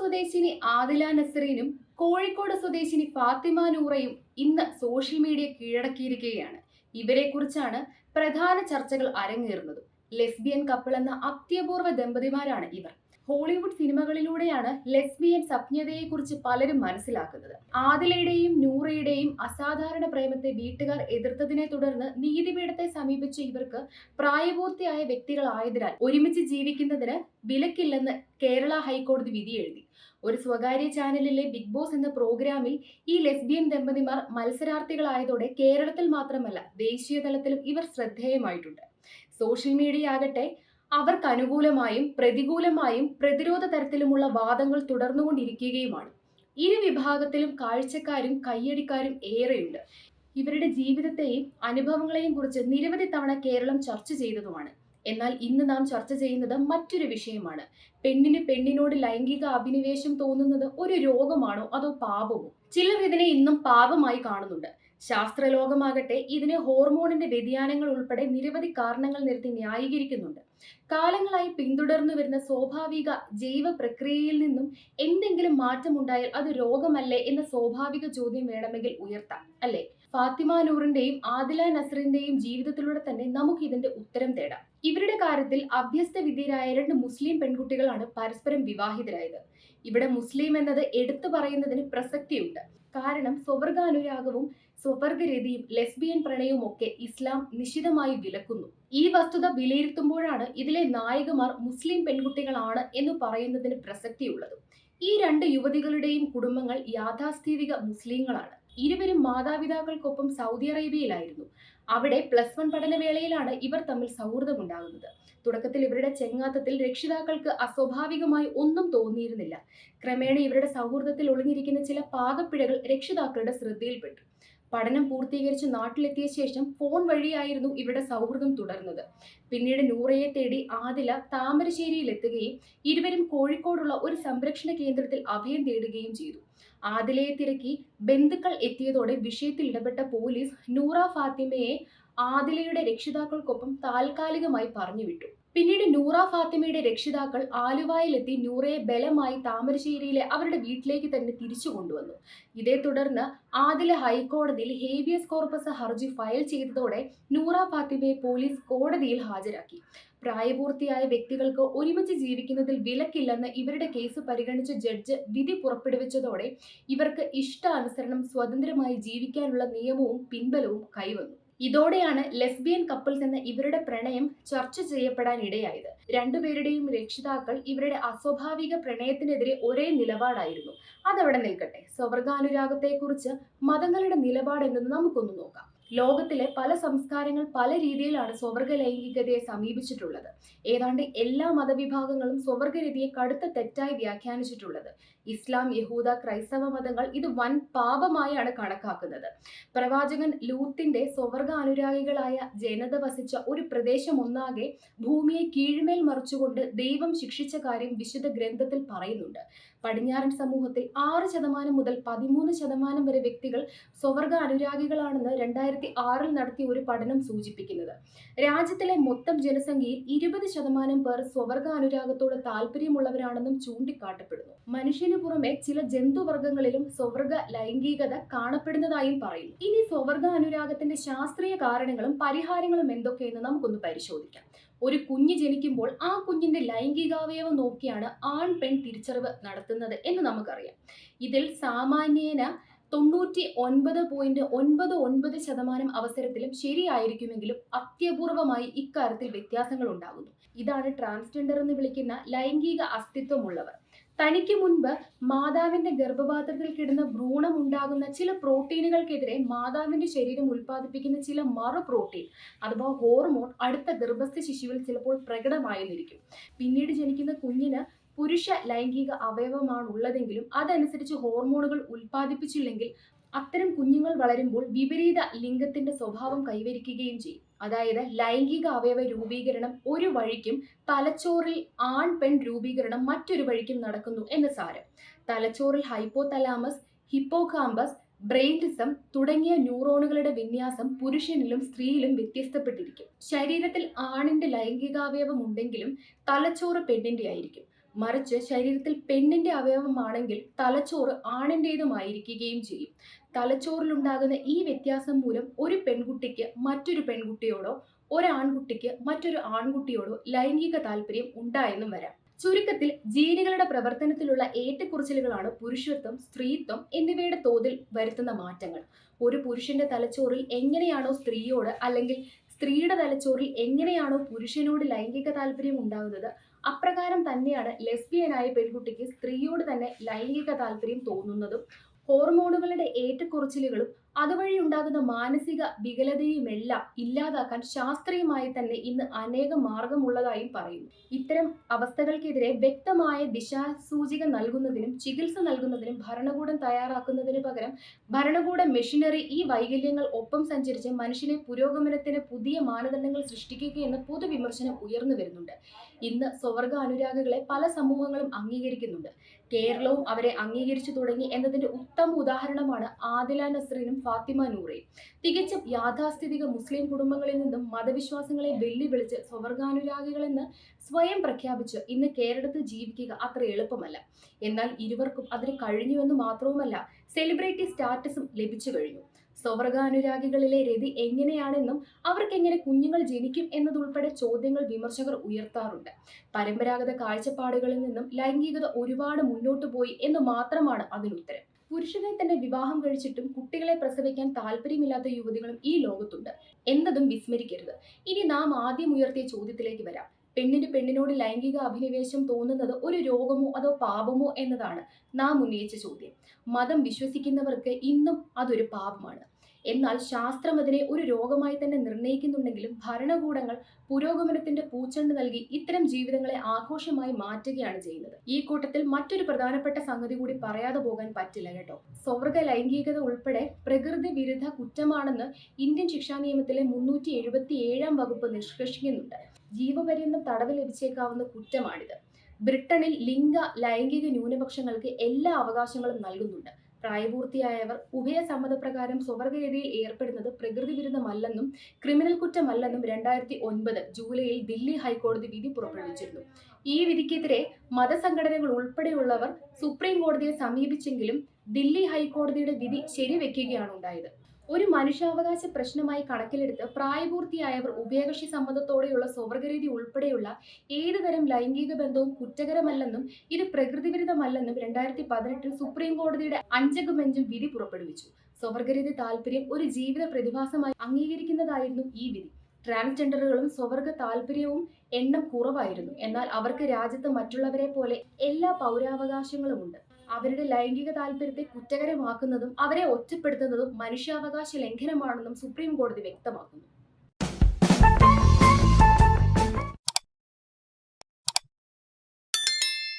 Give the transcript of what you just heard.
സ്വദേശിനി ആദില നസറീനും കോഴിക്കോട് സ്വദേശിനി ഫാത്തിമ നൂറയും ഇന്ന് സോഷ്യൽ മീഡിയ കീഴടക്കിയിരിക്കുകയാണ്. ഇവരെക്കുറിച്ചാണ് പ്രധാന ചർച്ചകൾ അരങ്ങേറുന്നത്. ലെസ്ബിയൻ കപ്പിൾ എന്ന അത്യപൂർവ ദമ്പതിമാരാണ് ഇവർ. ഹോളിവുഡ് സിനിമകളിലൂടെയാണ് ലെസ്ബിയൻ സജ്ഞതയെക്കുറിച്ച് പലരും മനസ്സിലാക്കുന്നത്. ആദിലയുടെയും നൂറയുടെയും അസാധാരണ പ്രേമത്തെ വീട്ടുകാർ എതിർത്തതിനെ തുടർന്ന് നീതിപീഠത്തെ സമീപിച്ച ഇവർക്ക് പ്രായപൂർത്തിയായ വ്യക്തികളായതിനാൽ ഒരുമിച്ച് ജീവിക്കുന്നതിന് വിലക്കില്ലെന്ന് കേരള ഹൈക്കോടതി വിധി എഴുതി. ഒരു സ്വകാര്യ ചാനലിലെ ബിഗ് ബോസ് എന്ന പ്രോഗ്രാമിൽ ഈ ലെസ്ബിയൻ ദമ്പതിമാർ മത്സരാർത്ഥികളായതോടെ കേരളത്തിൽ മാത്രമല്ല ദേശീയ തലത്തിലും ഇവർ ശ്രദ്ധേയമായിട്ടുണ്ട്. സോഷ്യൽ മീഡിയ ആകട്ടെ അവർക്ക് അനുകൂലമായും പ്രതികൂലമായും പ്രതിരോധ തരത്തിലുമുള്ള വാദങ്ങൾ തുടർന്നുകൊണ്ടിരിക്കുകയുമാണ്. ഇരു വിഭാഗത്തിലും കാഴ്ചക്കാരും കയ്യടിക്കാരും ഏറെയുണ്ട്. ഇവരുടെ ജീവിതത്തെയും അനുഭവങ്ങളെയും കുറിച്ച് നിരവധി തവണ കേരളം ചർച്ച ചെയ്തതുമാണ്. എന്നാൽ ഇന്ന് നാം ചർച്ച ചെയ്യുന്നത് മറ്റൊരു വിഷയമാണ്. പെണ്ണിന് പെണ്ണിനോട് ലൈംഗിക അഭിനിവേശം തോന്നുന്നത് ഒരു രോഗമാണോ അതോ പാപമോ? ചിലർ ഇതിനെ ഇന്നും പാപമായി കാണുന്നുണ്ട്. ശാസ്ത്രലോകമാകട്ടെ ഇതിനെ ഹോർമോണിന്റെ വ്യതിയാനങ്ങൾ ഉൾപ്പെടെ നിരവധി കാരണങ്ങൾ നിരത്തി ന്യായീകരിക്കുന്നുണ്ട്. കാലങ്ങളായി പിന്തുടർന്നു വരുന്ന സ്വാഭാവിക ജൈവ പ്രക്രിയയിൽ നിന്നും എന്തെങ്കിലും മാറ്റമുണ്ടായാൽ അത് രോഗമല്ലേ എന്ന സ്വാഭാവിക ചോദ്യം വേണമെങ്കിൽ ഉയർത്താം അല്ലേ? ഫാത്തിമ നൂറിന്റെയും ആദില നസറിന്റെയും ജീവിതത്തിലൂടെ തന്നെ നമുക്ക് ഇതിന്റെ ഉത്തരം തേടാം. ഇവരുടെ കാര്യത്തിൽ അഭ്യസ്ത വിദ്യരായ രണ്ട് മുസ്ലിം പെൺകുട്ടികളാണ് പരസ്പരം വിവാഹിതരായത്. ഇവിടെ മുസ്ലിം എന്നത് എടുത്തു പറയുന്നതിന് പ്രസക്തിയുണ്ട്. കാരണം സ്വവർഗാനുരാഗവും സ്വവർഗരതിയും ലെസ്ബിയൻ പ്രണയവും ഒക്കെ ഇസ്ലാം നിശിതമായി വിലക്കുന്നു. ഈ വസ്തുത വിലയിരുത്തുമ്പോഴാണ് ഇതിലെ നായകമാർ മുസ്ലിം പെൺകുട്ടികളാണ് എന്ന് പറയുന്നതിന് പ്രസക്തിയുള്ളത്. ഈ രണ്ട് യുവതികളുടെയും കുടുംബങ്ങൾ യാഥാസ്ഥിതിക മുസ്ലിങ്ങളാണ്. ഇരുവരും മാതാപിതാക്കൾക്കൊപ്പം സൗദി അറേബ്യയിലായിരുന്നു. അവിടെ പ്ലസ് വൺ പഠനവേളയിലാണ് ഇവർ തമ്മിൽ സൗഹൃദമുണ്ടാകുന്നത്. തുടക്കത്തിൽ ഇവരുടെ ചെങ്ങാത്തത്തിൽ രക്ഷിതാക്കൾക്ക് അസ്വാഭാവികമായി ഒന്നും തോന്നിയിരുന്നില്ല. ക്രമേണ ഇവരുടെ സൗഹൃദത്തിൽ ഒളിഞ്ഞിരിക്കുന്ന ചില പാകപ്പിഴകൾ രക്ഷിതാക്കളുടെ ശ്രദ്ധയിൽപ്പെട്ടു. പഠനം പൂർത്തീകരിച്ച് നാട്ടിലെത്തിയ ശേഷം ഫോൺ വഴിയായിരുന്നു ഇവരുടെ സൗഹൃദം തുടർന്നത്. പിന്നീട് നൂറയെ തേടി ആദില താമരശ്ശേരിയിൽ എത്തുകയും ഇരുവരും കോഴിക്കോടുള്ള ഒരു സംരക്ഷണ കേന്ദ്രത്തിൽ അഭയം തേടുകയും ചെയ്തു. ആദിലയെ തിരക്കി ബന്ധുക്കൾ എത്തിയതോടെ വിഷയത്തിൽ ഇടപെട്ട പോലീസ് നൂറ ഫാത്തിമയെ ആദിലയുടെ രക്ഷിതാക്കൾക്കൊപ്പം താൽക്കാലികമായി പറഞ്ഞുവിട്ടു. പിന്നീട് നൂറ ഫാത്തിമയുടെ രക്ഷിതാക്കൾ ആലുവായിലെത്തി നൂറയെ ബലമായി താമരശ്ശേരിയിലെ അവരുടെ വീട്ടിലേക്ക് തന്നെ തിരിച്ചു കൊണ്ടുവന്നു. ഇതേ തുടർന്ന് ആദില ഹൈക്കോടതിയിൽ ഹേബിയസ് കോർപ്പസ് ഹർജി ഫയൽ ചെയ്തതോടെ നൂറ ഫാത്തിമയെ പോലീസ് കോടതിയിൽ ഹാജരാക്കി. പ്രായപൂർത്തിയായ വ്യക്തികൾക്ക് ഒരുമിച്ച് ജീവിക്കുന്നതിൽ വിലക്കില്ലെന്ന് ഇവരുടെ കേസ് പരിഗണിച്ച ജഡ്ജ് വിധി പുറപ്പെടുവിച്ചതോടെ ഇവർക്ക് ഇഷ്ടാനുസരണം സ്വതന്ത്രമായി ജീവിക്കാനുള്ള നിയമവും പിൻബലവും കൈവന്നു. ഇതോടെയാണ് ലെസ്ബിയൻ കപ്പിൾസ് എന്ന ഇവരുടെ പ്രണയം ചർച്ച ചെയ്യപ്പെടാൻ ഇടയായത് രണ്ടുപേരുടെയും രക്ഷിതാക്കൾ ഇവരുടെ അസ്വാഭാവിക പ്രണയത്തിനെതിരെ ഒരേ നിലപാടായിരുന്നു. അതവിടെ നിൽക്കട്ടെ. സ്വർഗാനുരാഗത്തെക്കുറിച്ച് മതങ്ങളുടെ നിലപാട് എന്തെന്ന് നമുക്കൊന്ന് നോക്കാം. ലോകത്തിലെ പല സംസ്കാരങ്ങൾ പല രീതിയിലാണ് സ്വവർഗ ലൈംഗികതയെ സമീപിച്ചിട്ടുള്ളത്. ഏതാണ്ട് എല്ലാ മതവിഭാഗങ്ങളും സ്വർഗരതിയെ കടുത്ത തെറ്റായി വ്യാഖ്യാനിച്ചിട്ടുള്ളത്. ഇസ്ലാം യഹൂദ ക്രൈസ്തവ മതങ്ങൾ ഇത് വൻ പാപമായാണ് കണക്കാക്കുന്നത്. പ്രവാചകൻ ലൂത്തിന്റെ സ്വവർഗ അനുരാഗികളായ ജനത വസിച്ച ഒരു പ്രദേശം ഒന്നാകെ ഭൂമിയെ കീഴ്മേൽ മറിച്ചുകൊണ്ട് ദൈവം ശിക്ഷിച്ച കാര്യം വിശുദ്ധ ഗ്രന്ഥത്തിൽ പറയുന്നുണ്ട്. പടിഞ്ഞാറൻ സമൂഹത്തിൽ ആറ് ശതമാനം മുതൽ പതിമൂന്ന് ശതമാനം വരെ വ്യക്തികൾ സ്വവർഗ അനുരാഗികളാണെന്ന് രണ്ടായിരത്തി ആറിൽ നടത്തിയ ഒരു പഠനം സൂചിപ്പിക്കുന്നത്. രാജ്യത്തിലെ മൊത്തം ജനസംഖ്യയിൽ ഇരുപത് ശതമാനം പേർ സ്വവർഗ അനുരാഗത്തോട് താല്പര്യമുള്ളവരാണെന്നും ചൂണ്ടിക്കാട്ടപ്പെടുന്നു. മനുഷ്യന് പുറമെ ചില ജന്തുവർഗങ്ങളിലും സ്വവർഗ ലൈംഗികത കാണപ്പെടുന്നതായും പറയുന്നു. ഇനി സ്വവർഗ അനുരാഗത്തിന്റെ ശാസ്ത്രീയ കാരണങ്ങളും പരിഹാരങ്ങളും എന്തൊക്കെയെന്ന് നമുക്കൊന്ന് പരിശോധിക്കാം. ഒരു കുഞ്ഞ് ജനിക്കുമ്പോൾ ആ കുഞ്ഞിന്റെ ലൈംഗികാവയവം നോക്കിയാണ് ആൺ പെൺ തിരിച്ചറിവ് നടത്തുന്നത് എന്ന് നമുക്കറിയാം. ഇതിൽ സാമാന്യേന തൊണ്ണൂറ്റി ഒൻപത് പോയിന്റ് ഒൻപത് ഒൻപത് ശതമാനം അവസരത്തിലും ശരിയായിരിക്കുമെങ്കിലും അത്യപൂർവമായി ഇക്കാര്യത്തിൽ വ്യത്യാസങ്ങൾ ഉണ്ടാകുന്നു. ഇതാണ് ട്രാൻസ്ജെൻഡർ എന്ന് വിളിക്കുന്ന ലൈംഗിക അസ്തിത്വമുള്ളവർ. തനിക്ക് മുൻപ് മാതാവിന്റെ ഗർഭപാത്രത്തിൽ കിടന്ന ഭ്രൂണം ഉണ്ടാകുന്ന ചില പ്രോട്ടീനുകൾക്കെതിരെ മാതാവിന്റെ ശരീരം ഉൽപ്പാദിപ്പിക്കുന്ന ചില മറു പ്രോട്ടീൻ അഥവാ ഹോർമോൺ അടുത്ത ഗർഭസ്ഥ ശിശുവിൽ ചിലപ്പോൾ പ്രകടമായെന്നിരിക്കും. പിന്നീട് ജനിക്കുന്ന കുഞ്ഞിന് പുരുഷ ലൈംഗിക അവയവമാണ് ഉള്ളതെങ്കിലും അതനുസരിച്ച് ഹോർമോണുകൾ ഉൽപ്പാദിപ്പിച്ചില്ലെങ്കിൽ അത്തരം കുഞ്ഞുങ്ങൾ വളരുമ്പോൾ വിപരീത ലിംഗത്തിന്റെ സ്വഭാവം കൈവരിക്കുകയും ചെയ്യും. അതായത് ലൈംഗിക അവയവ രൂപീകരണം ഒരു വഴിക്കും തലച്ചോറിൽ ആൺ പെൺ രൂപീകരണം മറ്റൊരു വഴിക്കും നടക്കുന്നു എന്ന് സാരം. തലച്ചോറിൽ ഹൈപ്പോതലാമസ് ഹിപ്പോകാമ്പസ് ബ്രെയിനിസം തുടങ്ങിയ ന്യൂറോണുകളുടെ വിന്യാസം പുരുഷനിലും സ്ത്രീയിലും വ്യത്യസ്തപ്പെട്ടിരിക്കും. ശരീരത്തിൽ ആണിന്റെ ലൈംഗികാവയവം ഉണ്ടെങ്കിലും തലച്ചോറ് പെണ്ണിന്റെ ആയിരിക്കും. മറിച്ച് ശരീരത്തിൽ പെണ്ണിന്റെ അവയവമാണെങ്കിൽ തലച്ചോറ് ആണിന്റേതുമായിരിക്കുകയും ചെയ്യും. തലച്ചോറിലുണ്ടാകുന്ന ഈ വ്യത്യാസം മൂലം ഒരു പെൺകുട്ടിക്ക് മറ്റൊരു പെൺകുട്ടിയോടോ ഒരാൺകുട്ടിക്ക് മറ്റൊരു ആൺകുട്ടിയോടോ ലൈംഗിക താല്പര്യം ഉണ്ടായെന്നും വരാം. ചുരുക്കത്തിൽ ജീനുകളുടെ പ്രവർത്തനത്തിലുള്ള ഏറ്റക്കുറച്ചിലുകളാണ് പുരുഷത്വം സ്ത്രീത്വം എന്നിവയുടെ തോതിൽ വരുത്തുന്ന മാറ്റങ്ങൾ. ഒരു പുരുഷന്റെ തലച്ചോറിൽ എങ്ങനെയാണോ സ്ത്രീയോട് അല്ലെങ്കിൽ സ്ത്രീയുടെ തലച്ചോറിൽ എങ്ങനെയാണോ പുരുഷനോട് ലൈംഗിക താല്പര്യം ഉണ്ടാകുന്നത് അപ്രകാരം തന്നെയാണ് ലെസ്ബിയനായ പെൺകുട്ടിക്ക് സ്ത്രീയോട് തന്നെ ലൈംഗിക താല്പര്യം തോന്നുന്നതും ഹോർമോണുകളുടെ ഏറ്റക്കുറച്ചിലുകളും അതുവഴി ഉണ്ടാകുന്ന മാനസിക വികലതയുമെല്ലാം ഇല്ലാതാക്കാൻ ശാസ്ത്രീയമായി തന്നെ ഇന്ന് അനേക മാർഗമുള്ളതായും പറയുന്നു. ഇത്തരം അവസ്ഥകൾക്കെതിരെ വ്യക്തമായ ദിശാസൂചിക നൽകുന്നതിനും ചികിത്സ നൽകുന്നതിനും ഭരണകൂടം തയ്യാറാക്കുന്നതിന് പകരം ഭരണകൂട മെഷീനറി ഈ വൈകല്യങ്ങൾ ഒപ്പം സഞ്ചരിച്ച് മനുഷ്യനെ പുരോഗമനത്തിന് പുതിയ മാനദണ്ഡങ്ങൾ സൃഷ്ടിക്കുകയെന്ന പൊതുവിമർശനം ഉയർന്നു വരുന്നുണ്ട്. ഇന്ന് സ്വർഗ അനുരാഗികളെ പല സമൂഹങ്ങളും അംഗീകരിക്കുന്നുണ്ട്. കേരളവും അവരെ അംഗീകരിച്ചു തുടങ്ങി എന്നതിന്റെ ഉത്തമ ഉദാഹരണമാണ് ആദില നസ്രീനും ഫാത്തിമ നൂറെ. തികച്ചും യാഥാസ്ഥിതിക മുസ്ലിം കുടുംബങ്ങളിൽ നിന്നും മതവിശ്വാസങ്ങളെ വെല്ലുവിളിച്ച് സ്വവർഗാനുരാഗികളെന്ന് സ്വയം പ്രഖ്യാപിച്ച് ഇന്ന് കേരളത്തിൽ ജീവിക്കുക അത്ര എളുപ്പമല്ല. എന്നാൽ ഇരുവർക്കും അതിന് കഴിഞ്ഞുവെന്ന് മാത്രവുമല്ല സെലിബ്രിറ്റി സ്റ്റാറ്റസും ലഭിച്ചു കഴിഞ്ഞു. സ്വവർഗാനുരാഗികളിലെ രതി എങ്ങനെയാണെന്നും അവർക്കെങ്ങനെ കുഞ്ഞുങ്ങൾ ജനിക്കും എന്നതുൾപ്പെടെ ചോദ്യങ്ങൾ വിമർശകർ ഉയർത്താറുണ്ട്. പരമ്പരാഗത കാഴ്ചപ്പാടുകളിൽ നിന്നും ലൈംഗികത ഒരുപാട് മുന്നോട്ട് പോയി എന്ന് മാത്രമാണ് അതിനുത്തരം. പുരുഷനെ തന്നെ വിവാഹം കഴിച്ചിട്ടും കുട്ടികളെ പ്രസവിക്കാൻ താല്പര്യമില്ലാത്ത യുവതികളും ഈ ലോകത്തുണ്ട്. എന്നതും വിസ്മരിക്കരുത്. ഇനി നാം ആദ്യം ഉയർത്തിയ ചോദ്യത്തിലേക്ക് വരാം. പെണ്ണിന് പെണ്ണിനോട് ലൈംഗിക അഭിനിവേശം തോന്നുന്നത് ഒരു രോഗമോ അതോ പാപമോ എന്നതാണ് നാം ഉന്നയിച്ച ചോദ്യം. മതം വിശ്വസിക്കുന്നവർക്ക് ഇന്നും അതൊരു പാപമാണ്. എന്നാൽ ശാസ്ത്രം അതിനെ ഒരു രോഗമായി തന്നെ നിർണയിക്കുന്നുണ്ടെങ്കിലും ഭരണകൂടങ്ങൾ പുരോഗമനത്തിന്റെ പൂച്ചെണ്ട് നൽകി ഇത്തരം ജീവിതങ്ങളെ ആഘോഷമായി മാറ്റുകയാണ് ചെയ്യുന്നത്. ഈ കൂട്ടത്തിൽ മറ്റൊരു പ്രധാനപ്പെട്ട സംഗതി കൂടി പറയാതെ പോകാൻ പറ്റില്ല കേട്ടോ. സ്വർഗ ലൈംഗികത ഉൾപ്പെടെ പ്രകൃതി വിരുദ്ധ കുറ്റമാണെന്ന് ഇന്ത്യൻ ശിക്ഷാ നിയമത്തിലെ മുന്നൂറ്റി എഴുപത്തി ഏഴാം വകുപ്പ് നിഷ്കർഷിക്കുന്നുണ്ട്. ജീവപര്യന്തം തടവ് ലഭിച്ചേക്കാവുന്ന കുറ്റമാണിത്. ബ്രിട്ടനിൽ ലിംഗ ലൈംഗിക ന്യൂനപക്ഷങ്ങൾക്ക് എല്ലാ അവകാശങ്ങളും നൽകുന്നുണ്ട്. പ്രായപൂർത്തിയായവർ ഉഭയസമ്മതപ്രകാരം സ്വവർഗഗതിയിൽ ഏർപ്പെടുന്നത് പ്രകൃതി വിരുദ്ധമല്ലെന്നും ക്രിമിനൽ കുറ്റമല്ലെന്നും രണ്ടായിരത്തി ഒൻപത് ജൂലൈയിൽ ദില്ലി ഹൈക്കോടതി വിധി പുറപ്പെടുവിച്ചിരുന്നു. ഈ വിധിക്കെതിരെ മതസംഘടനകൾ ഉൾപ്പെടെയുള്ളവർ സുപ്രീം കോടതിയെ സമീപിച്ചെങ്കിലും ദില്ലി ഹൈക്കോടതിയുടെ വിധി ശരിവെക്കുകയാണ് ഉണ്ടായത്. ഒരു മനുഷ്യാവകാശ പ്രശ്നമായി കണക്കിലെടുത്ത് പ്രായപൂർത്തിയായവർ ഉഭയകക്ഷി സമ്മതത്തോടെയുള്ള സ്വവർഗരീതി ഉൾപ്പെടെയുള്ള ഏതുതരം ലൈംഗിക ബന്ധവും കുറ്റകരമല്ലെന്നും ഇത് പ്രകൃതിവിരുദ്ധമല്ലെന്നും രണ്ടായിരത്തി പതിനെട്ടിൽ സുപ്രീം കോടതിയുടെ അഞ്ചക ബെഞ്ചും വിധി പുറപ്പെടുവിച്ചു. സ്വവർഗരീതി താല്പര്യം ഒരു ജീവിത പ്രതിഭാസമായി അംഗീകരിക്കുന്നതായിരുന്നു ഈ വിധി. ട്രാൻസ്ജെൻഡറുകളും സ്വവർഗ താല്പര്യവും എണ്ണം കുറവായിരുന്നു. എന്നാൽ അവർക്ക് രാജ്യത്ത് മറ്റുള്ളവരെ പോലെ എല്ലാ പൗരാവകാശങ്ങളുമുണ്ട്. അവരുടെ ലൈംഗിക താല്പര്യത്തെ കുറ്റകരമാക്കുന്നതും അവരെ ഒറ്റപ്പെടുത്തുന്നതും മനുഷ്യാവകാശ ലംഘനമാണെന്നും സുപ്രീം കോടതി വ്യക്തമാക്കുന്നു.